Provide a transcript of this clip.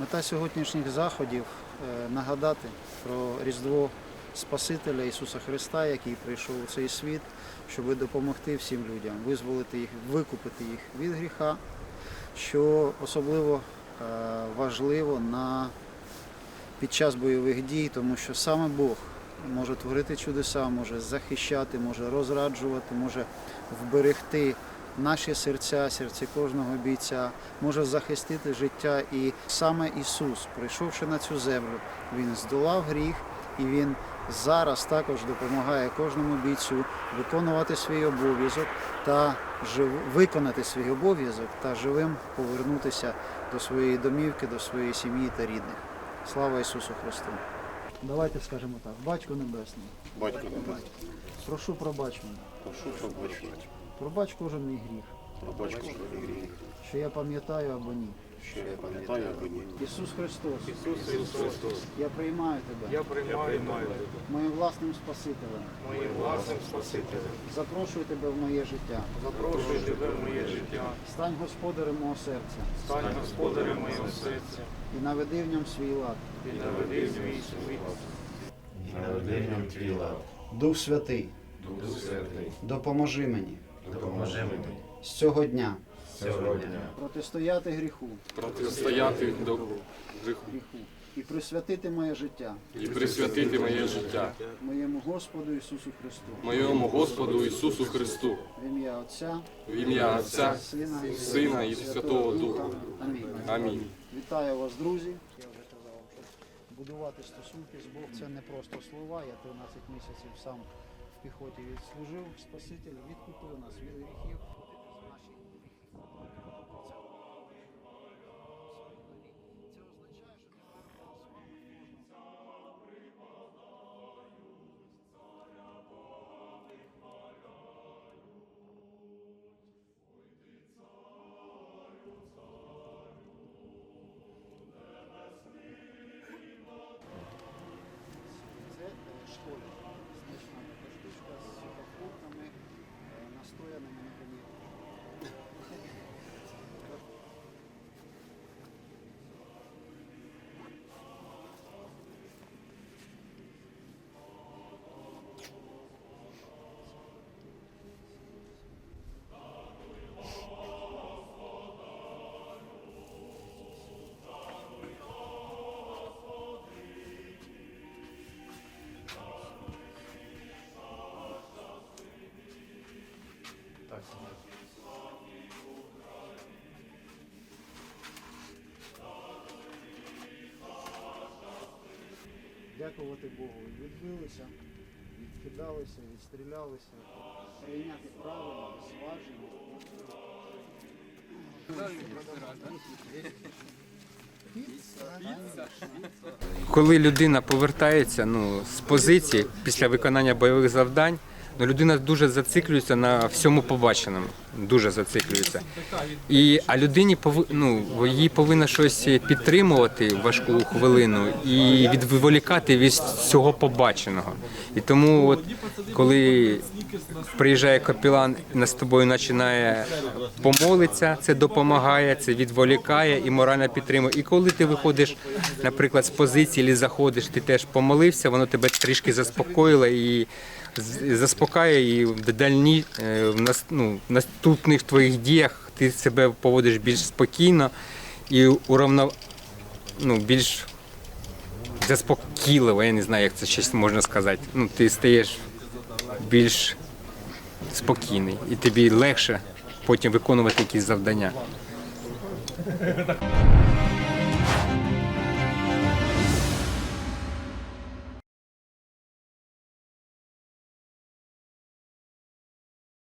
Мета сьогоднішніх заходів е, нагадати про Різдво Спасителя Ісуса Христа, який прийшов у цей світ, щоб допомогти всім людям, визволити їх, викупити їх від гріха, що особливо е, важливо на під час бойових дій, тому що саме Бог може творити чудеса, може захищати, може розраджувати, може вберегти наші серця, серці кожного бійця, може захистити життя. І саме Ісус, прийшовши на цю землю, Він здолав гріх і Він зараз також допомагає кожному бійцю виконувати свій обов'язок та жив... виконати свій обов'язок та живим повернутися до своєї домівки, до своєї сім'ї та рідних. Слава Ісусу Христу! Давайте скажемо так, Батько Небесний, Батько небесний, прошу пробач мене, прошу пробачення, пробач кожен мій гріх, пробач кожен гріх, що я пам'ятаю або ні. що я пам'ятаю або ні. Ісус Христос, Ісус Христос, я приймаю тебе я приймаю тебе моїм власним Спасителем. моїм власним Спасителем. Запрошую тебе в моє життя. Запрошую тебе в моє життя. Стань господарем мого серця Стань господарем моєго серця і наведи в ньому свій лад. і наведи свій світ. Народинням твій лад, Дух Святий, Дух Святий, допоможи мені допоможи мені з цього дня сьогодні протистояти гріху, протистояти до гріху і присвятити моє життя і присвятити моє життя моєму Господу Ісусу Христу. моєму Господу Ісусу Христу, В ім'я Отця, в ім'я Отця, Сина, Сина і Святого Духа. Амінь. Амінь. Вітаю вас, друзі. Я вже казав що будувати стосунки з Богом це не просто слова. Я 13 місяців сам в піхоті відслужив. Спаситель відкупив нас від гріхів. Дякувати Богу. Відбилися, відкидалися, відстрілялися. Прийняти правильно, зважені. Коли людина повертається ну, з позиції після виконання бойових завдань, людина дуже зациклюється на всьому побаченому. Дуже зациклюється. І, а людині пови, ну, її повинно щось підтримувати в важку хвилину і відволікати від цього побаченого. І тому, от, коли приїжджає капілан з тобою починає помолитися, це допомагає, це відволікає і морально підтримує. І коли ти виходиш, наприклад, з позиції, заходиш, ти теж помолився, воно тебе трішки заспокоїло і з- заспокаює, і в дальні е, в ну, наступних твоїх діях ти себе поводиш більш спокійно і уравно, ну, більш заспокійливо, я не знаю, як це щось можна сказати. Ну, ти стаєш більш спокійний і тобі легше потім виконувати якісь завдання.